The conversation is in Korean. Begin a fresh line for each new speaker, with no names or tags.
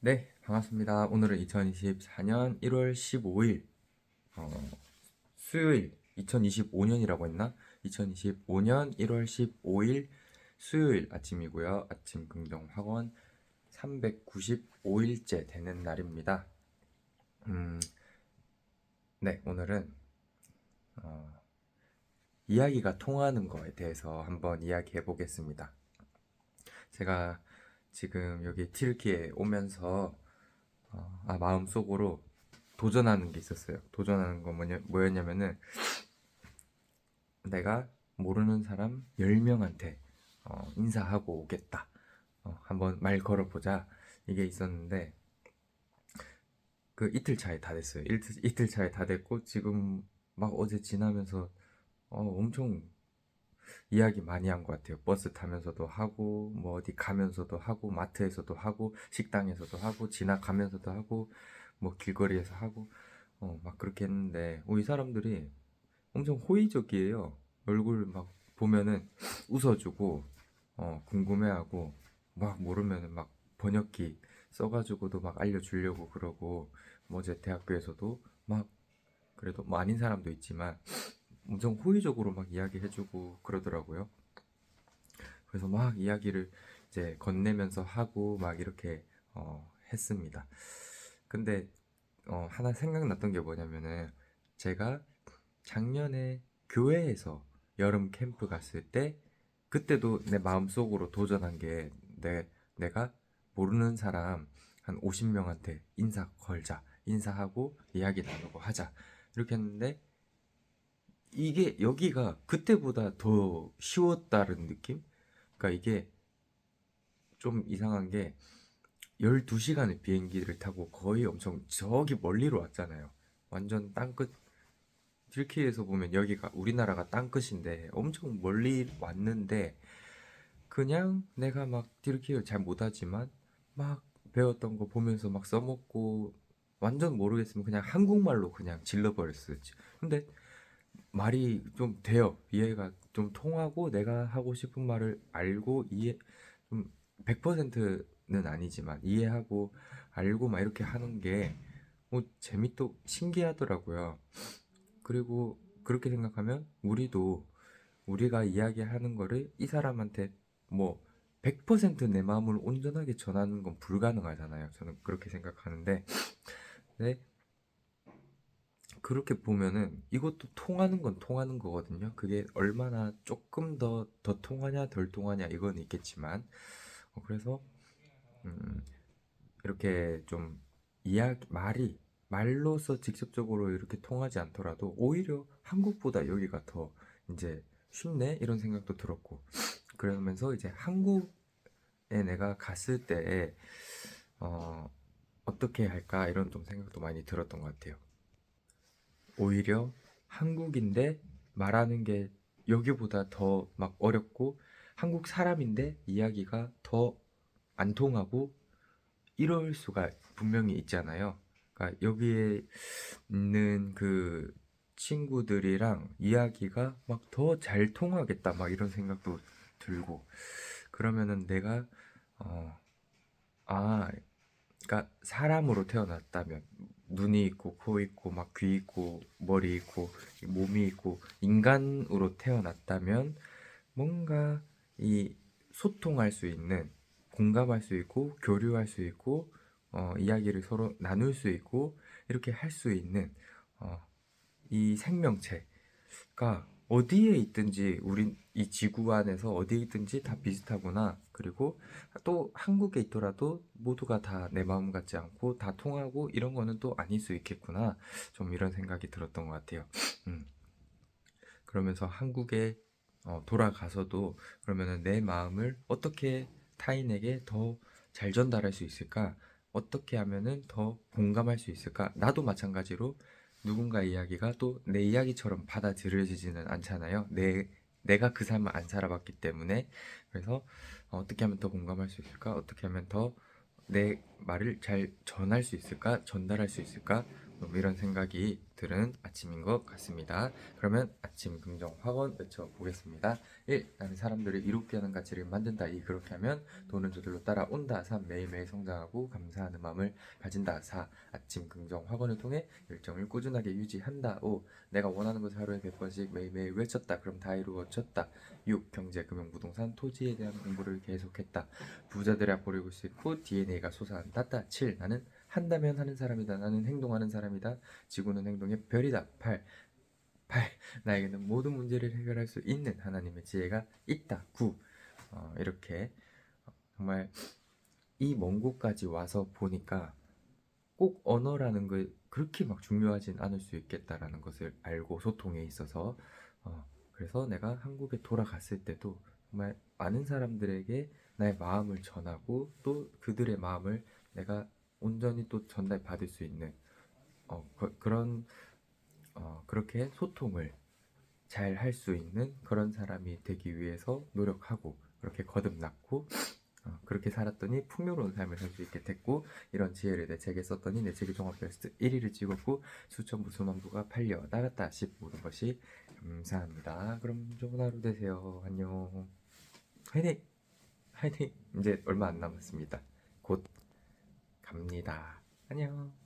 네, 반갑습니다. 오늘은 2024년 1월 15일, 어, 수요일, 2025년이라고 했나? 2025년 1월 15일 수요일 아침이고요. 아침 긍정 학원 395일째 되는 날입니다. 음, 네, 오늘은, 어, 이야기가 통하는 거에 대해서 한번 이야기해 보겠습니다. 제가 지금 여기 튀르키에 오면서 어, 아, 마음속으로 도전하는 게 있었어요. 도전하는 거 뭐냐, 뭐였냐면은 내가 모르는 사람 10명한테 어, 인사하고 오겠다. 어, 한번 말 걸어보자. 이게 있었는데 그 이틀 차에 다 됐어요. 이틀, 이틀 차에 다 됐고 지금 막 어제 지나면서 어, 엄청 이야기 많이 한 것 같아요. 버스 타면서도 하고, 뭐 어디 가면서도 하고, 마트에서도 하고, 식당에서도 하고, 지나가면서도 하고, 뭐 길거리에서 하고, 어, 막 그렇게 했는데, 어, 이 사람들이 엄청 호의적이에요. 얼굴 막 보면은 웃어주고, 어, 궁금해하고, 막 모르면은 막 번역기 써가지고도 막 알려주려고 그러고, 뭐 어제 대학교에서도 막, 그래도 뭐 아닌 사람도 있지만, 엄청 호의적으로 막 이야기해주고 그러더라고요. 그래서 막 이야기를 이제 건네면서 하고 막 이렇게 어, 했습니다. 근데 어, 하나 생각났던 게 뭐냐면은 제가 작년에 교회에서 여름 캠프 갔을 때 그때도 내 마음속으로 도전한 게 내, 내가 모르는 사람 한 50명한테 인사 걸자. 인사하고 이야기 나누고 하자. 이렇게 했는데 이게 여기가 그때보다 더 쉬웠다는 느낌? 그러니까 이게 좀 이상한 게 12시간의 비행기를 타고 거의 엄청 저기 멀리로 왔잖아요. 완전 땅끝 튀르키예에서 보면 여기가 우리나라가 땅끝인데 엄청 멀리 왔는데 그냥 내가 막 튀르키예를 잘 못하지만 막 배웠던 거 보면서 막 써먹고 완전 모르겠으면 그냥 한국말로 그냥 질러버렸어요. 근데 말이 좀 돼요. 이해가 좀 통하고 내가 하고 싶은 말을 알고 이해 좀 100%는 아니지만 이해하고 알고 막 이렇게 하는 게 뭐 재밌고 신기하더라고요. 그리고 그렇게 생각하면 우리도 우리가 이야기하는 거를 이 사람한테 뭐 100%내 마음을 온전하게 전하는 건 불가능하잖아요. 저는 그렇게 생각하는데 네, 그렇게 보면은 이것도 통하는 건 통하는 거거든요. 그게 얼마나 조금 더, 더 통하냐, 덜 통하냐, 이건 있겠지만. 어, 그래서, 음, 이렇게 좀 이야기, 말이, 말로서 직접적으로 이렇게 통하지 않더라도 오히려 한국보다 여기가 더 이제 쉽네? 이런 생각도 들었고. 그러면서 이제 한국에 내가 갔을 때, 어, 어떻게 할까? 이런 좀 생각도 많이 들었던 것 같아요. 오히려 한국인데 말하는 게 여기보다 더 막 어렵고 한국 사람인데 이야기가 더 안 통하고 이럴 수가 분명히 있잖아요. 그러니까 여기에 있는 그 친구들이랑 이야기가 막 더 잘 통하겠다 막 이런 생각도 들고 그러면은 내가 어, 아, 그러니까 사람으로 태어났다면 눈이 있고 코 있고 막 귀 있고 머리 있고 몸이 있고 인간으로 태어났다면 뭔가 이 소통할 수 있는 공감할 수 있고 교류할 수 있고 어, 이야기를 서로 나눌 수 있고 이렇게 할 수 있는 어, 이 생명체가 어디에 있든지 우리 이 지구 안에서 어디에 있든지 다 비슷하구나. 그리고 또 한국에 있더라도 모두가 다 내 마음 같지 않고 다 통하고 이런 거는 또 아닐 수 있겠구나. 좀 이런 생각이 들었던 것 같아요. 음. 그러면서 한국에 어, 돌아가서도 그러면은 내 마음을 어떻게 타인에게 더 잘 전달할 수 있을까? 어떻게 하면은 더 공감할 수 있을까? 나도 마찬가지로 누군가 이야기가 또 내 이야기처럼 받아들여지지는 않잖아요. 내, 내가 그 삶을 안 살아봤기 때문에. 그래서 어, 어떻게 하면 더 공감할 수 있을까? 어떻게 하면 더 내 말을 잘 전할 수 있을까? 전달할 수 있을까? 뭐 이런 생각이 드는 아침인 것 같습니다. 그러면 아침 긍정 확언 외쳐보겠습니다. 1. 나는 사람들을 이롭게 하는 가치를 만든다. 2. 그렇게 하면 돈은 저절로 따라온다. 3. 매일매일 성장하고 감사하는 마음을 가진다. 4. 아침 긍정 확언을 통해 일정을 꾸준하게 유지한다. 5. 내가 원하는 것을 하루에 100번씩 매일매일 외쳤다. 그럼 다 이루어졌다. 6. 경제, 금융, 부동산, 토지에 대한 공부를 계속했다. 부자들의 앞보를 수 있고 DNA가 솟아난다. 7. 나는 한다면 하는 사람이다. 나는 행동하는 사람이다. 지구는 행동의 별이다. 8. 8. 나에게는 모든 문제를 해결할 수 있는 하나님의 지혜가 있다. 9. 어, 이렇게 어, 정말 이 먼 곳까지 와서 보니까 꼭 언어라는 게 그렇게 막 중요하진 않을 수 있겠다라는 것을 알고 소통에 있어서 어, 그래서 내가 한국에 돌아갔을 때도 정말 많은 사람들에게 나의 마음을 전하고 또 그들의 마음을 내가 온전히 또 전달 받을 수 있는 어, 그, 그런 어, 그렇게 소통을 잘 할 수 있는 그런 사람이 되기 위해서 노력하고 그렇게 거듭났고 어, 그렇게 살았더니 풍요로운 삶을 살 수 있게 됐고 이런 지혜를 내 책에 썼더니 내 책이 종합 베스트 1위를 찍었고 수천 부 수만 부가 팔려 나갔다 싶 모든 것이 감사합니다. 그럼 좋은 하루 되세요. 안녕. 화이팅! 화이팅! 이제 얼마 안 남았습니다. 곧 갑니다. 안녕.